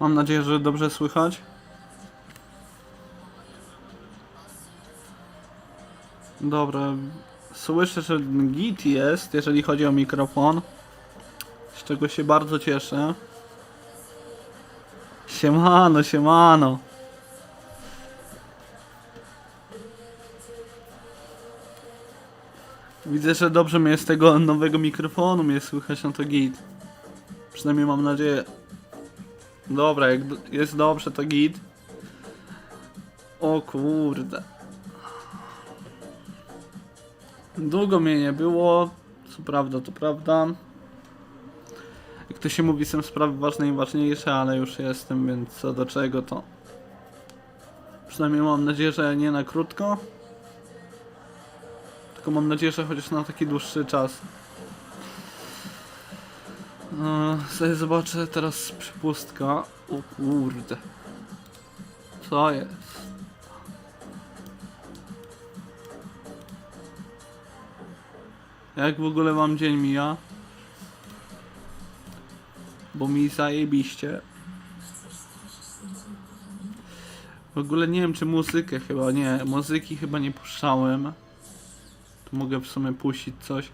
Mam nadzieję, że dobrze słychać. Dobra, słyszę, że git jest, jeżeli chodzi o mikrofon. Z czego się bardzo cieszę. Siemano, siemano. Widzę, że dobrze mnie z tego nowego mikrofonu mnie słychać, no to git. Przynajmniej mam nadzieję. Dobra, jak jest dobrze, to git. O kurde. Długo mnie nie było. Co prawda, to prawda. Jak to się mówi, są sprawy ważne i ważniejsze, ale już jestem, więc co do czego to. Przynajmniej mam nadzieję, że nie na krótko. Tylko mam nadzieję, że chociaż na taki dłuższy czas. Eee, sobie zobaczę teraz przypustka. O kurde. Co jest? Jak w ogóle wam dzień mija? Bo mi zajebiście. W ogóle nie wiem czy muzykę chyba, nie, muzyki chyba nie puszczałem. Tu mogę w sumie puścić coś.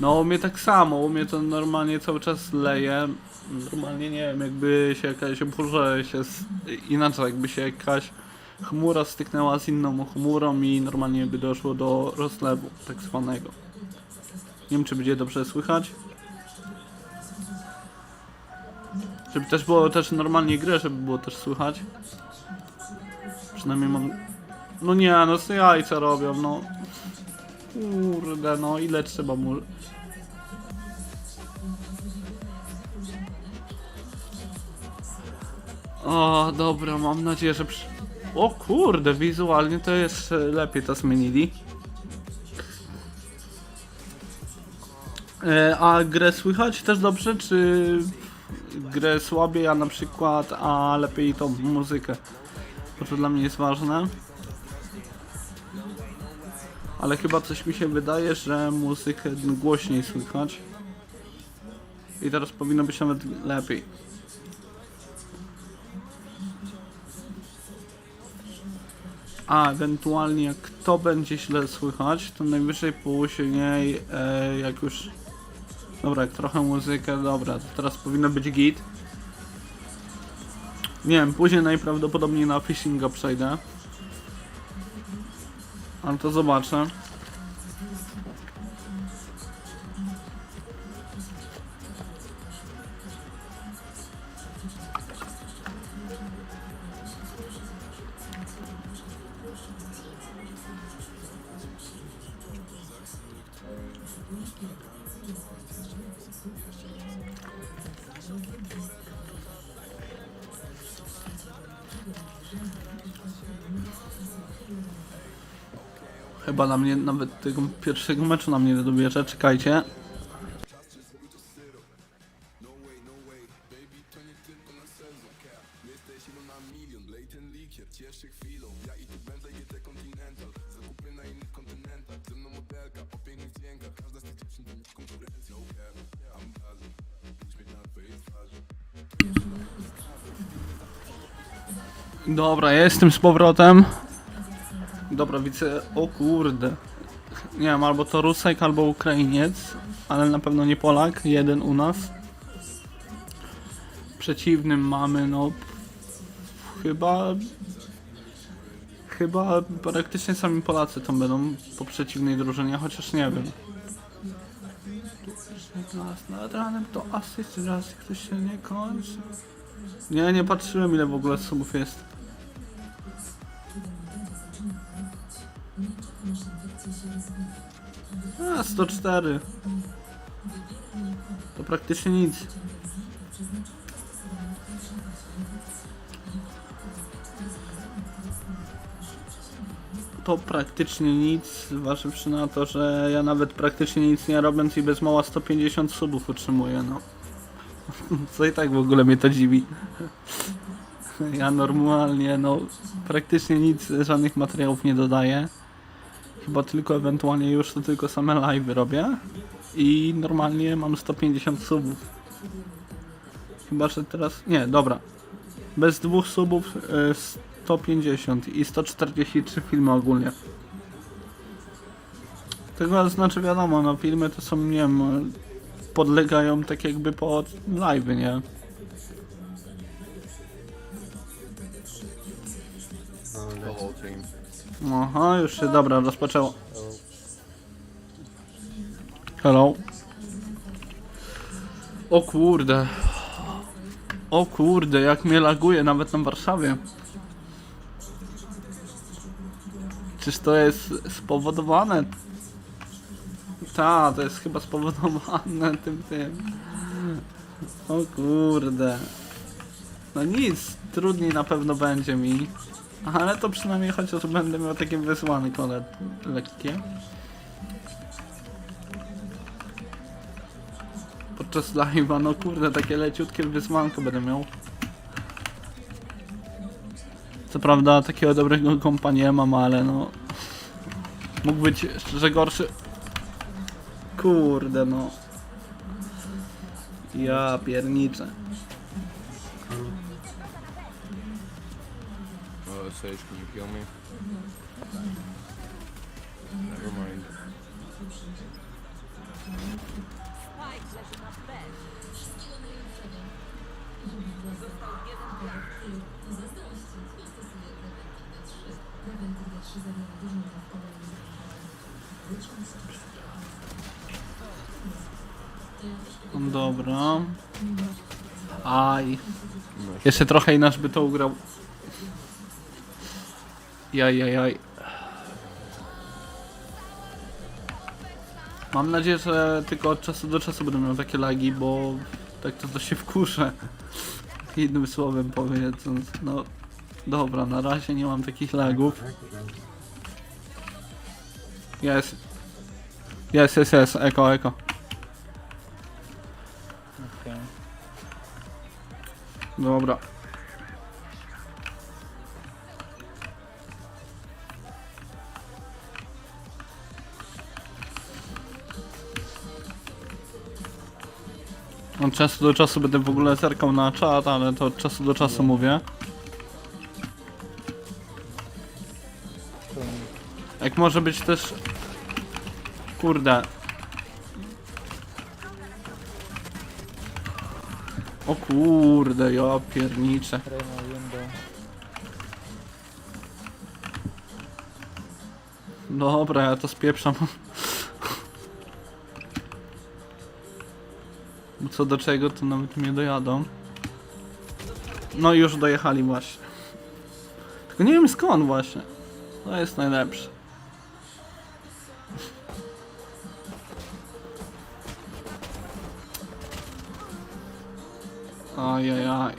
No u mnie tak samo, u mnie to normalnie cały czas leje. Normalnie nie wiem, jakby się jakaś burza się z... inaczej, jakby się jakaś chmura styknęła z inną chmurą i normalnie by doszło do rozlewu tak zwanego. Nie wiem czy będzie dobrze słychać. Żeby też było też normalnie grę, żeby było też słychać. Przynajmniej mam... No nie, no co jajca robią, no. Kurde, no ile trzeba mu... O, dobra, mam nadzieję, że przy... O kurde, wizualnie to jest lepiej to zmienili. E, a grę słychać też dobrze, czy grę słabiej, a na przykład, a lepiej tą muzykę? Bo to dla mnie jest ważne. Ale chyba coś mi się wydaje, że muzykę głośniej słychać. I teraz powinno być nawet lepiej. A ewentualnie jak to będzie źle słychać, to najwyżej później e, jak już... Dobra, jak trochę muzykę, dobra, to teraz powinno być git. Nie wiem, później najprawdopodobniej na phishinga przejdę. Ale to zobaczę. Chyba na mnie nawet tego pierwszego meczu na mnie nie dobierze, czekajcie. Dobra, jestem z powrotem. Dobra, widzę. O kurde. Nie wiem, albo to Rusek, albo Ukrainiec, ale na pewno nie Polak. Jeden u nas. Przeciwnym mamy, no. Chyba. Chyba praktycznie sami Polacy to będą po przeciwnej drużynie, chociaż nie wiem. Raz nad ranem to asyst, raz ktoś się nie kończy. Nie, nie patrzyłem ile w ogóle subów jest. A, 104. To praktycznie nic. To praktycznie nic, zważywszy na to, że ja nawet praktycznie nic nie robiąc i bez mała 150 subów utrzymuję, no. Co i tak w ogóle mnie to dziwi. Ja normalnie, no, praktycznie nic, żadnych materiałów nie dodaję. Chyba tylko ewentualnie już to tylko same live robię. I normalnie mam 150 subów. Chyba, że teraz. Nie, dobra. Bez dwóch subów y, 150 i 143 filmy ogólnie. Tego znaczy wiadomo, no filmy to są, nie wiem, podlegają tak jakby pod live, nie? Team. Aha, już się, dobra, rozpoczęło. Hello. O kurde. O kurde, jak mnie laguje nawet na Warszawie. Czyż to jest spowodowane? Ta, to jest chyba spowodowane tym tym. O kurde. No nic, trudniej na pewno będzie mi. Ale to przynajmniej chociaż będę miał takie wysłanko le lekkie. Podczas live'a, no kurde, takie leciutkie wysłanko będę miał. Co prawda takiego dobrego kompa nie mam, ale no... Mógł być szczerze gorszy. Kurde no. Ja pierniczę. Sage, can you heal me? Never mind. Dobra. Aj. No, Jeszcze trochę inaczej by to ugrał. Jaj, jaj, jaj. Mam nadzieję, że tylko od czasu do czasu będę miał takie lagi, bo tak to, to się wkuszę. Jednym słowem powiedząc, no dobra, na razie nie mam takich lagów. Jest. Jest, jest, jest, eko, eko. Dobra. Od czasu do czasu będę w ogóle zerkał na czat, ale to od czasu do czasu mówię. Jak może być też... Kurde. O kurde, ja pierniczę. Dobra, ja to spieprzam. Co do czego, to nawet mnie dojadą. No już dojechali właśnie. Tylko nie wiem skąd właśnie. To jest najlepsze. Ajajaj.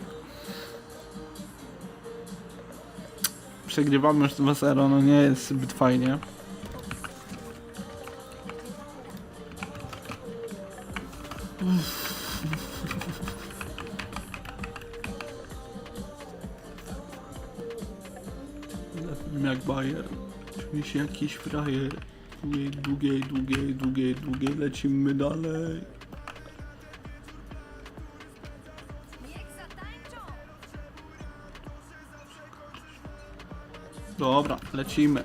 Przegrywamy już 2-0, no nie jest zbyt fajnie. Jakiś frajer. Długiej, długiej, długiej, długiej, długiej lecimy dalej. Dobra, lecimy.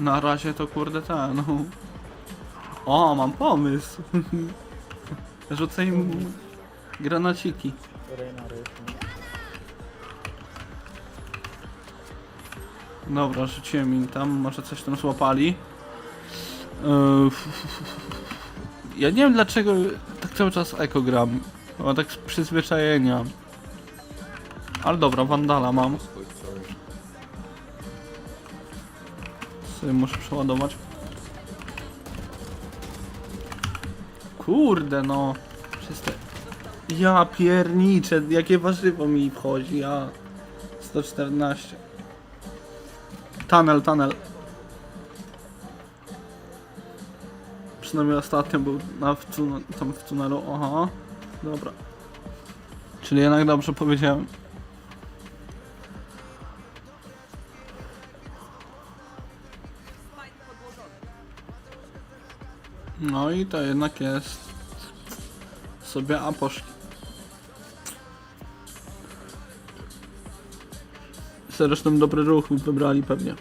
Na razie to kurde ta, no. O, mam pomysł. Rzucę im granaciki. Dobra, rzuciłem im tam, może coś tam złapali. Eee, Ja nie wiem dlaczego tak cały czas eko gram. Chyba tak z przyzwyczajenia. Ale dobra, Wandala mam. Sobie muszę przeładować. Kurde no. Te... Ja pierniczę, jakie warzywo mi wchodzi, ja... 114. Tunel, tunel. Przynajmniej ostatnio był na, w, tam w tunelu, aha. Dobra. Czyli jednak dobrze powiedziałem. No i to jednak jest sobie aposzki. Zresztą dobry ruch wybrali pewnie.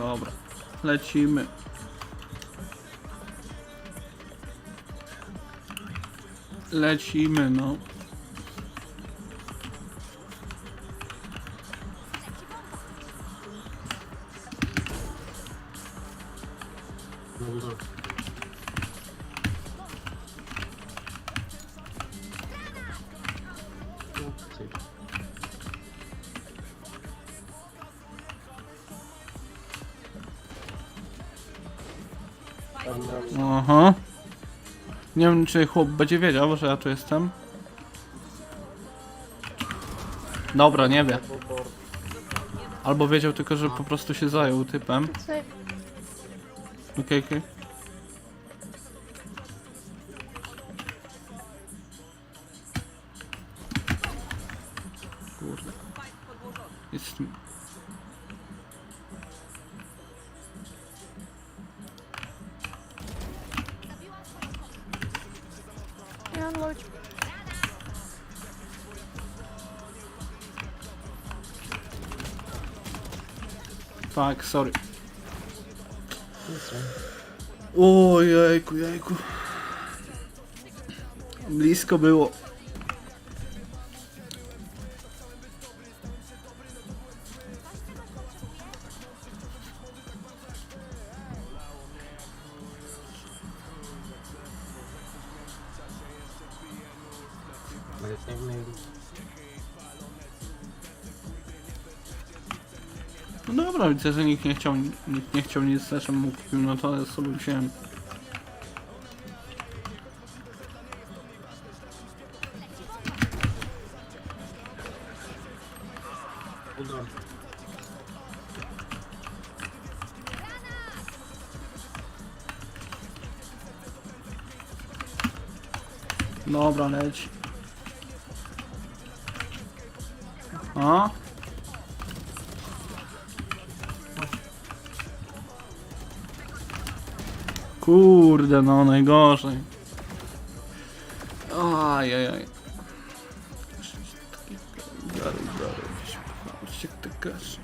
Dobra, lecimy. Lecimy, no. Aha. Nie wiem, czy chłop będzie wiedział, że ja tu jestem. Dobra, nie wie. Albo wiedział tylko, że po prostu się zajął typem. Okej, okej. Kurde. Jest... Tak, sorry. O jejku, jejku. Blisko było. Widzę, nikt nie chciał, nikt nie chciał nic zresztą mu kupił, no to ja sobie wziąłem. Dobra, leć. A? Kurde, no najgorzej. Ajajaj. Gary, gary, gdzieś patrzcie jak te gaszy.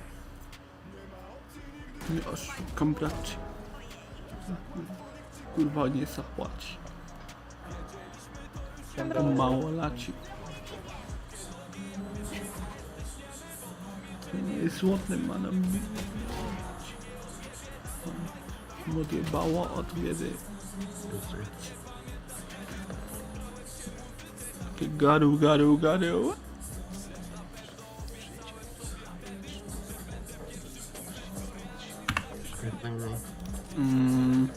Nie oszukam braci. Kurwa nie zapłaci. Mało laci. To nie jest złoty manem bić. Odjebało od biedy. Garu, garu, garu. Mm.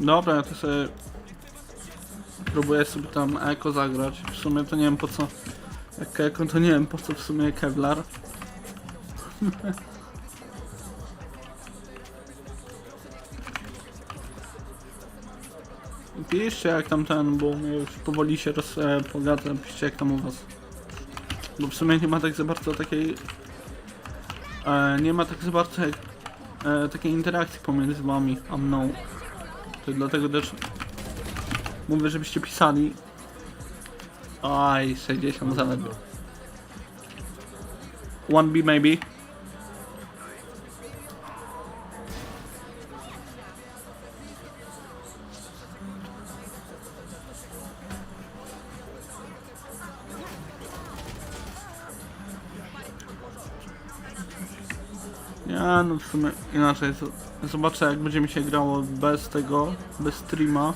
Dobra, ja to sobie próbuję sobie tam eko zagrać. W sumie to nie wiem po co. Jak eko to nie wiem po co w sumie Kevlar. Piszcie jak tam ten, bo już powoli się roz, e, piszcie jak tam u was. Bo w sumie nie ma tak za bardzo takiej... E, nie ma tak za bardzo jak, e, takiej interakcji pomiędzy wami a mną. To dlatego też mówię, żebyście pisali. Aj, 60 zaledwie. 1B maybe. Ja no w sumie inaczej zobaczę jak będzie mi się grało bez tego, bez streama.